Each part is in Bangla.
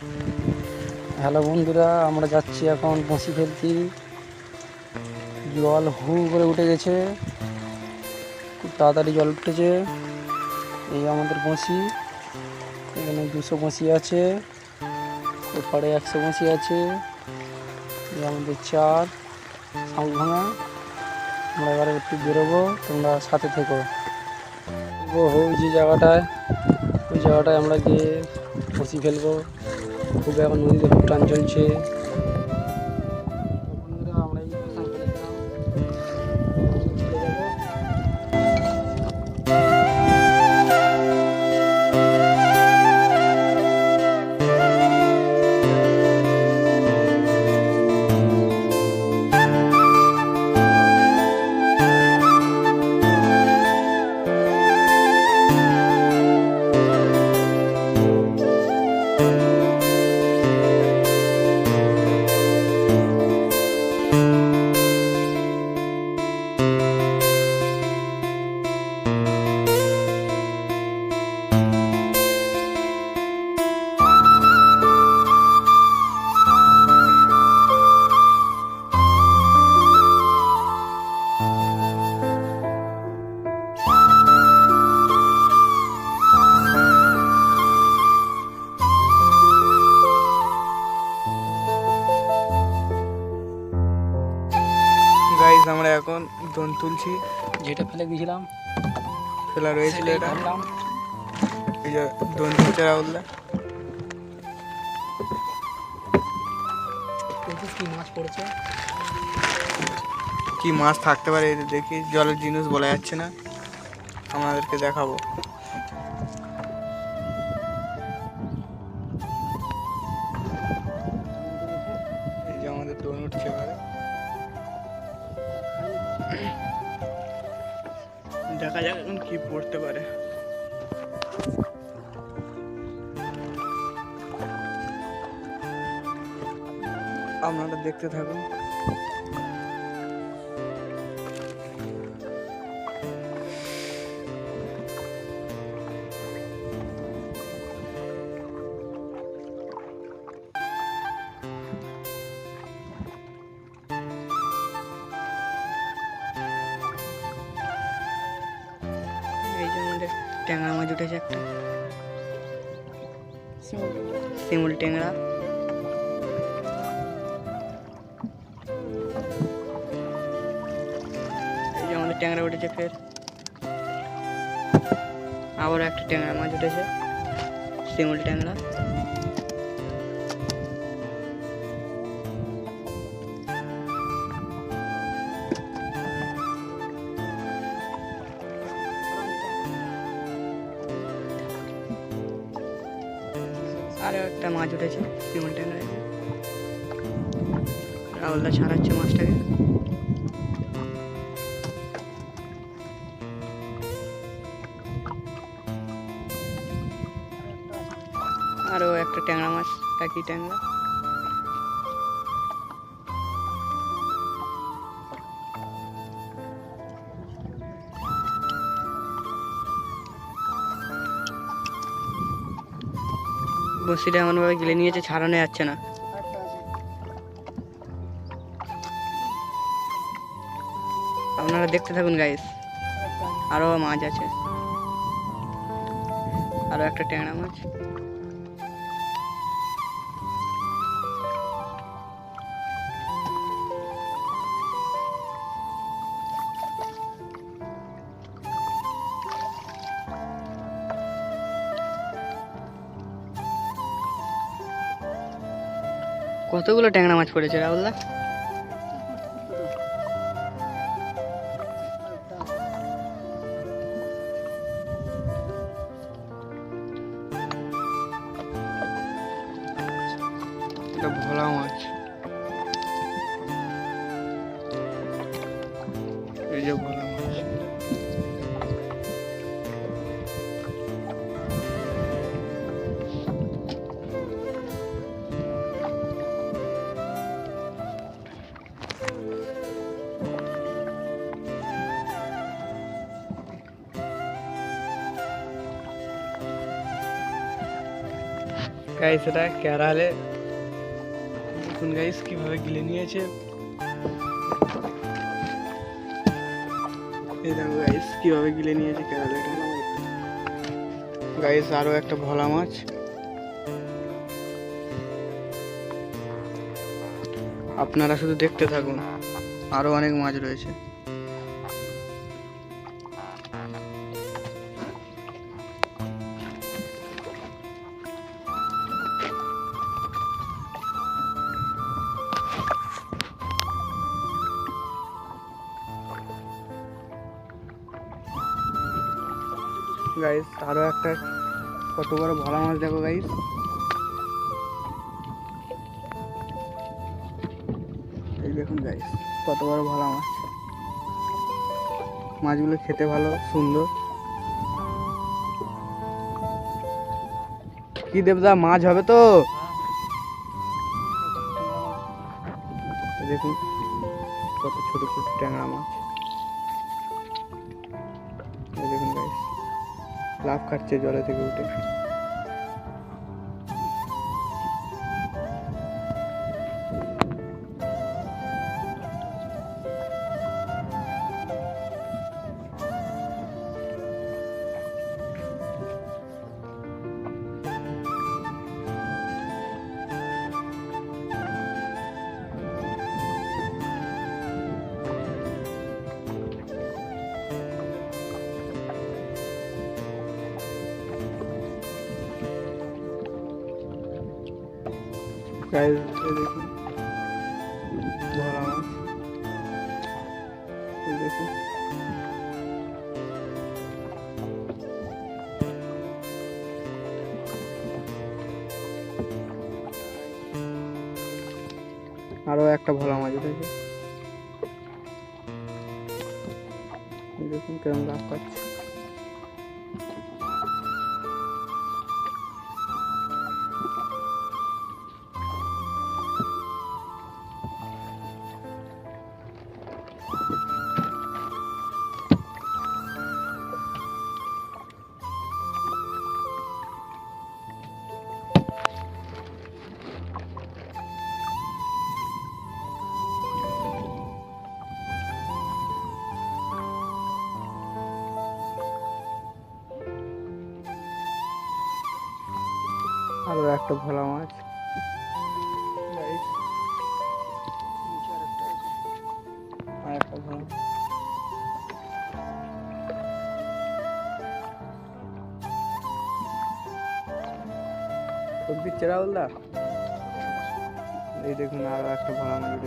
হ্যালো বন্ধুরা, আমরা যাচ্ছি এখন বসি ফেলছি জল হু করে উঠে গেছে। খুব তাড়াতাড়ি জল উঠেছে। এই আমাদের বসি এখানে দুশো বসি আছে। ওপারে একশো বসি আছে। এই আমাদের চার। ভাঙা। আমরা এবারে একটু বেরোবো। তোমরা সাথে থেকো। ও যে জায়গাটায়, ওই জায়গাটায় আমরা গিয়ে বসি ফেলব খুব এখন নদীতে খুব টান চলছে। দোন তুলছি। যেটা ফেলে গেছিলাম ফেলা রয়েছিল এটা। এই যে দোন তুলছে রাহুলদা কি মাছ পড়েছে? কি মাছ থাকতে পারে দেখি। জলের জিনিস বলা যাচ্ছে না। আমাদেরকে দেখাবো। এখন কি পড়তে পারে। আপনারা দেখতে থাকুন। ট্যাংরা মাছ উঠেছে একটা। শিমুল ট্যাংরা। এই আমাদের ট্যাংরা উঠেছে ফের। আবার একটা ট্যাংরা মাছ উঠেছে। শিমুল ট্যাংরা। উঠেছে শিমুল ট্যাংরায় রাহুলদা ছাড়াচ্ছে মাছটাকে আরও একটা ট্যাংরা মাছ একই ট্যাংরা। বসিটা এমনভাবে গিলে নিয়েছে, ছাড়ানো যাচ্ছে না। আপনারা দেখতে থাকুন গাইস আরও মাছ আছে। আরও একটা ট্যাংরা মাছ। কতগুলো ট্যাংরা মাছ পড়েছে রাহুলদা? গাইস এটা কেরালে। দেখুন গাইস কীভাবে গিলে নিয়েছে। এই গাইস কীভাবে গিলে নিয়েছে কেরালেটা গাইস আরও একটা ভোলা মাছ। আপনারা শুধু দেখতে থাকুন। আরও অনেক মাছ রয়েছে। গাইস আরও একটা কত বড় ভোলা মাছ দেখো গাইস এই দেখুন গাইস কত বড় ভোলা মাছ। মাছগুলো খেতে ভালো, সুন্দর। কি দেবদা, মাছ হবে তো? দেখুন, কত ছোট ছোট ট্যাংরা মাছ। দেখুন গাইস লাভ খাচ্ছে জলে থেকে উঠে। এই দেখুন। দেখুন। আরও একটা ভোলা মাছ উঠেছে দেখুন কেমন লাভ পাচ্ছে। একটা ভোলা মাছ। সবজি চেরাউলদা এই দেখুন আরও একটা ভোলা মাছ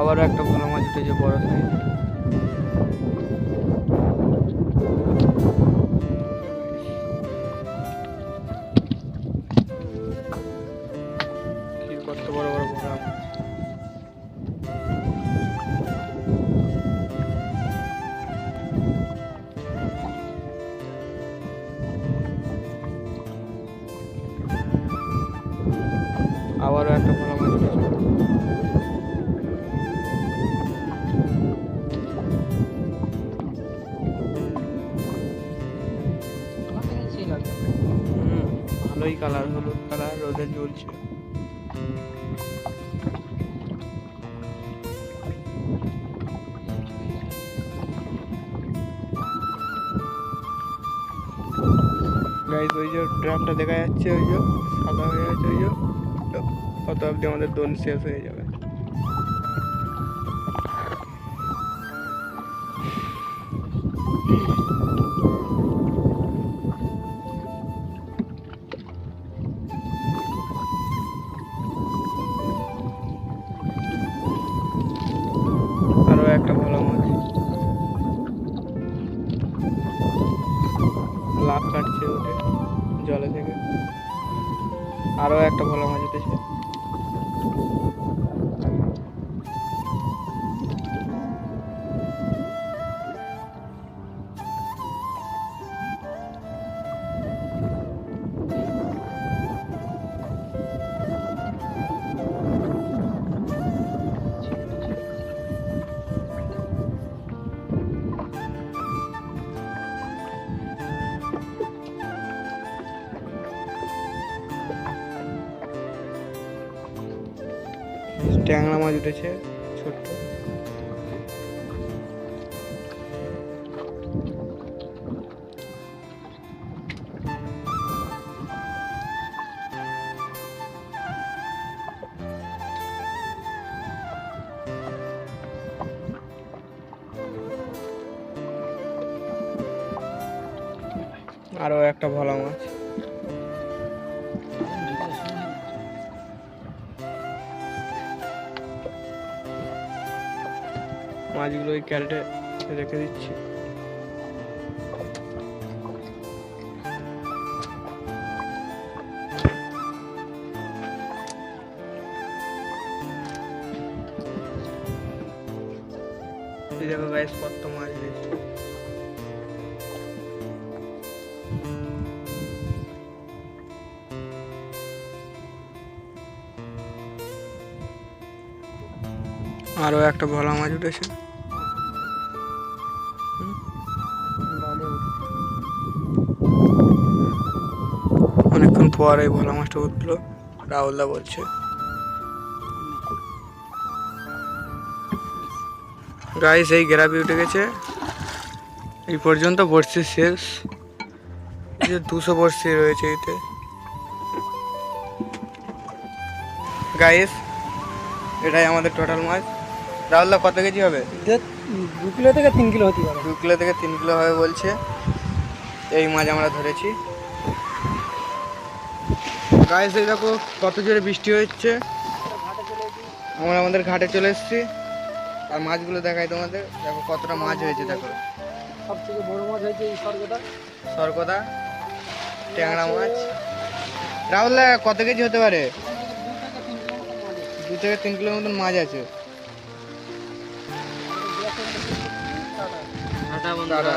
আবারও একটা ভালো মাছ উঠেছে বড় সাইজ। আবারও একটা ভোলা মাছ উঠেছে। কালার, হলুদ কালার, রোদে জ্বলছে। গাইজ ওই যে ড্রামটা দেখা যাচ্ছে, ওই সাদা হয়ে আছে, ওই যে। কত অবধি আমাদের দোন শেষ হয়ে যাবে। আরও লাভ কাটছে ওঠে জলে থেকে। আরও একটা ভালো মাছ উঠেছে। ট্যাংরা মাছ উঠেছে ছোট্ট। আরও একটা ভালো মাছ। মাছগুলো ওই ক্যারেটে রেখে দিচ্ছি। গাইস কত মাছ আরও একটা ভোলা মাছ উঠেছে। পর ভোলা মাছটা উঠল। রাহুলদা বলছে গাইস এই গ্রাবি উঠে গেছে। এই পর্যন্ত বড়শি শেষ। যে দুশো বড়শি রয়েছে এতে। গাইস এটাই আমাদের টোটাল মাছ। রাহুলদা কত কেজি হবে? দু কিলো থেকে তিন কিলো হতে পারে। দু কিলো থেকে তিন কিলো হবে বলছে। এই মাছ আমরা ধরেছি। গাইস এই দেখো কত জোরে বৃষ্টি হচ্ছে। আমরা আমাদের ঘাটে চলে এসেছি। আর মাছগুলো দেখাই তোমাদের। দেখো কতটা মাছ হয়েছে দেখো। সব থেকে বড় মাছ হয়েছে এই স্বর্গটা সরকদা ট্যাংরা মাছ। রাহুল কত কেজি হতে পারে? দু থেকে তিন কিলোর মতন মাছ আছে। টাটা